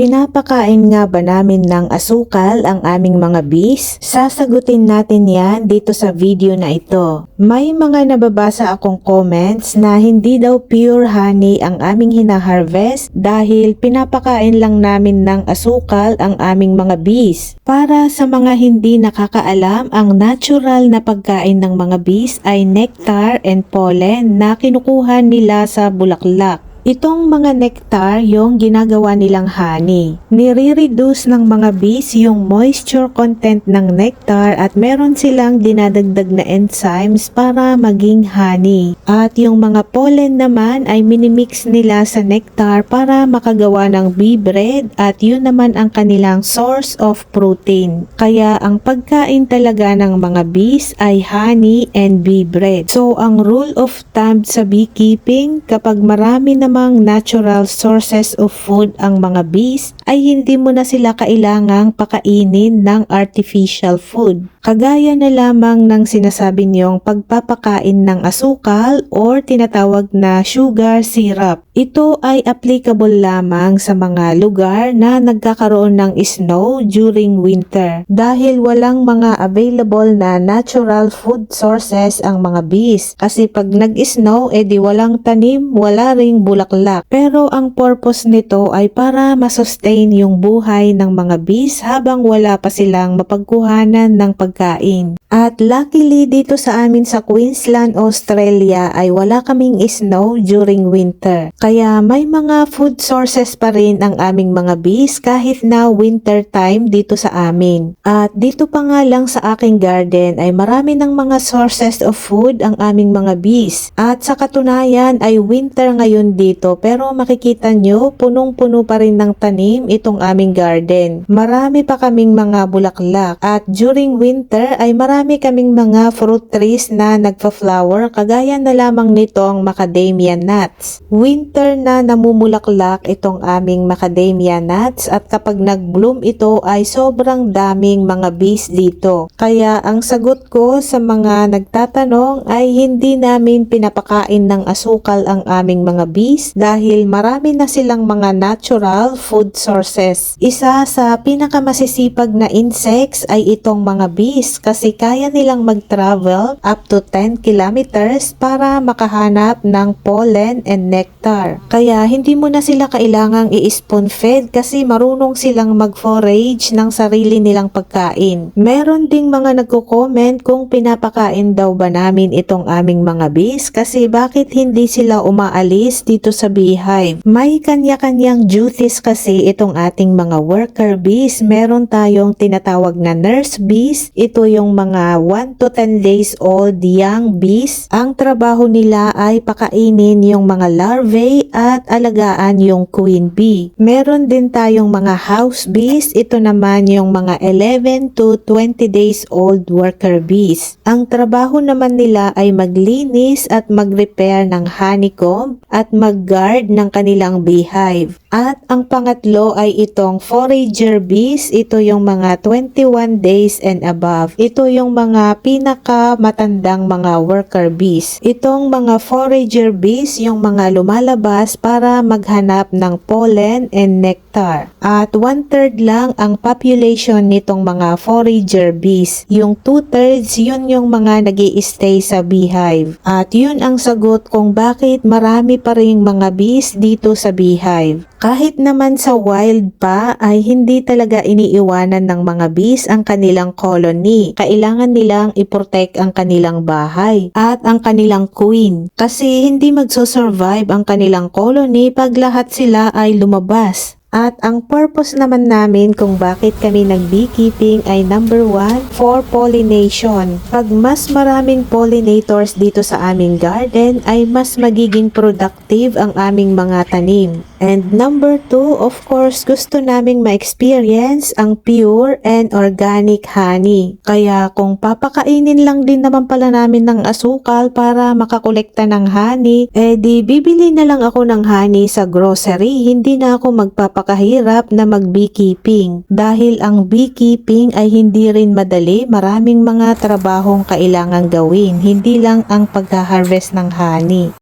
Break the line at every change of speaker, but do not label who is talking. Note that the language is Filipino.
Pinapakain nga ba namin ng asukal ang aming mga bees? Sasagutin natin yan dito sa video na ito. May mga nababasa akong comments na hindi daw pure honey ang aming hinaharvest dahil pinapakain lang namin ng asukal ang aming mga bees. Para sa mga hindi nakakaalam, ang natural na pagkain ng mga bees ay nectar and pollen na kinukuha nila sa bulaklak. Itong mga nectar yung ginagawa nilang honey. Nire-reduce ng mga bees yung moisture content ng nectar at meron silang dinadagdag na enzymes para maging honey. At yung mga pollen naman ay minimix nila sa nectar para makagawa ng bee bread at yun naman ang kanilang source of protein. Kaya ang pagkain talaga ng mga bees ay honey and bee bread. So ang rule of thumb sa beekeeping kapag marami namang natural sources of food ang mga bees ay hindi mo na sila kailangang pakainin ng artificial food. Kagaya na lamang ng sinasabi niyong pagpapakain ng asukal or tinatawag na sugar syrup. Ito ay applicable lamang sa mga lugar na nagkakaroon ng snow during winter dahil walang mga available na natural food sources ang mga bees. Kasi pag nag-snow, edi walang tanim, wala ring bulaklak. Pero ang purpose nito ay para masustain yung buhay ng mga bees habang wala pa silang mapagkuhanan ng pagkain. At luckily dito sa amin sa Queensland, Australia ay wala kaming snow during winter. Kaya may mga food sources pa rin ang aming mga bees kahit na winter time dito sa amin. At dito pa nga lang sa aking garden ay marami ng mga sources of food ang aming mga bees. At sa katunayan ay winter ngayon dito pero makikita nyo punong-puno pa rin ng tanim itong aming garden. Marami pa kaming mga bulaklak at during winter ay marami kaming mga fruit trees na nagpa-flower kagaya na lamang nitong macadamia nuts. Winter na namumulaklak itong aming macadamia nuts at kapag nag-bloom ito ay sobrang daming mga bees dito. Kaya ang sagot ko sa mga nagtatanong ay hindi namin pinapakain ng asukal ang aming mga bees dahil marami na silang mga natural food sources. Isa sa pinakamasisipag na insects ay itong mga bees kasi kaya nilang mag-travel up to 10 kilometers para makahanap ng pollen and nectar. Kaya hindi mo na sila kailangang i-spoon fed kasi marunong silang mag-forage ng sarili nilang pagkain. Meron ding mga nagko-comment kung pinapakain daw ba namin itong aming mga bees kasi bakit hindi sila umaalis dito sa beehive. May kanya-kanyang duties kasi itong ating mga worker bees. Meron tayong tinatawag na nurse bees. Ito yung mga 1 to 10 days old young bees. Ang trabaho nila ay pakainin yung mga larvae at alagaan yung queen bee. Meron din tayong mga house bees. Ito naman yung mga 11 to 20 days old worker bees. Ang trabaho naman nila ay maglinis at mag-repair ng honeycomb at mag-guard ng kanilang beehive. At ang pangatlo ay itong forager bees. Ito yung mga 21 days and above. Ito yung mga pinaka matandang mga worker bees. Itong mga forager bees yung mga lumalabas para maghanap ng pollen and nectar. At one-third lang ang population nitong mga forager bees. Yung two-thirds yun yung mga nag stay sa beehive. At yun ang sagot kung bakit marami pa ring mga bees dito sa beehive. Kahit naman sa wild pa ay hindi talaga iniiwanan ng mga bees ang kanilang colony. Kailangan nilang iprotect ang kanilang bahay at ang kanilang queen. Kasi hindi magsosurvive ang kanilang colony pag lahat sila ay lumabas. At ang purpose naman namin kung bakit kami nag-beekeeping ay number one, for pollination. Pag mas maraming pollinators dito sa aming garden ay mas magiging productive ang aming mga tanim. And number two, of course, gusto naming ma-experience ang pure and organic honey. Kaya kung papakainin lang din naman pala namin ng asukal para makakolekta ng honey, eh di bibili na lang ako ng honey sa grocery. Hindi na ako magpapakahirap na mag-beekeeping. Dahil ang beekeeping ay hindi rin madali, maraming mga trabahong kailangang gawin. Hindi lang ang pagha-harvest ng honey.